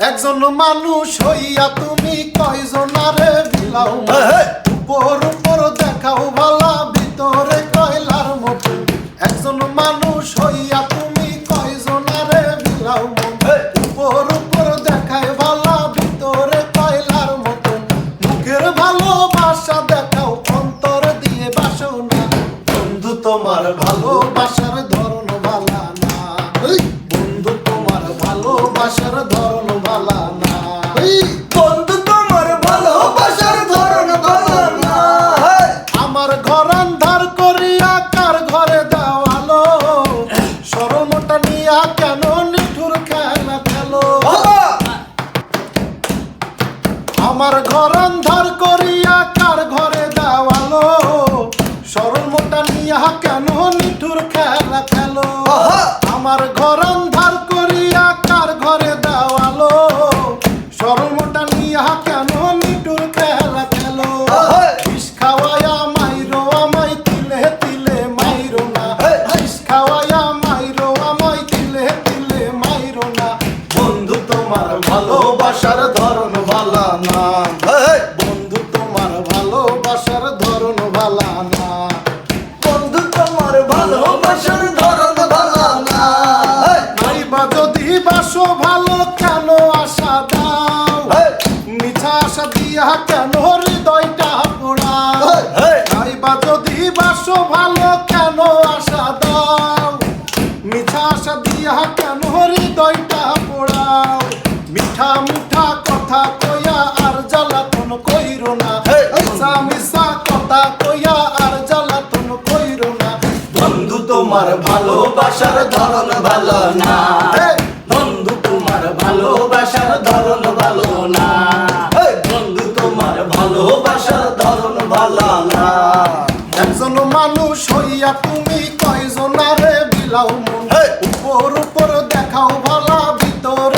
একজন মানুষ হইয়া তুমি কয়জনারে বিলাও হে, হে। উপর উপর দেখাও ভালা ভিতরে কয়লার মতো। একজন মানুষ হইয়া তুমি কয়জনারে বিলাও হে। উপর উপর দেখায় ভালা ভিতরে কয়লার মতো। মুখের ভালোবাসা দেখাও অন্তর দিয়ে বাসনা বন্ধু তোমার ভালোবাসার ধরন ভালা না। বন্ধু তোমার ভালোবাসার ধরন আমার ঘর আন্ধার করিয়া কার ঘরে দেওয়ালো সরমটা নিয়া কেন নিঠুর খেলা খেলো? আমার ঘর আন্ধার করিয়া কার ঘরে দেওয়ালো সরমটা নিয়া কেন নিঠুর খেলা খেলো! আমার ঘর আন্ধার করিয়া না। বন্ধু তোমার ভালোবাসার ধরন ভালা না বন্ধু তোমার ভালোবাসার ধরন ভালো না। নাইবা যদি বাসো ভালো কেন আশা দাও। মিঠা আশা দিয়া কেন হৃদয়টা পোড়াও হে। নাইবা যদি বাসো ভালো কেন আশা দাও মিঠা আশা দিয়া কেন হৃদয়টা পোড়াও মিঠা মিঠা কথা কইয়া তোমার ভালোবাসার ধরন ভালো না। বন্ধু তোমার ভালোবাসার ধরন ভালো না। বন্ধু তোমার ভালোবাসার ধরন ভালো না। একজন মানুষ হইয়া তুমি কয়জন আরে বিলাও মন। উপর উপর দেখাও ভালা ভিতরে।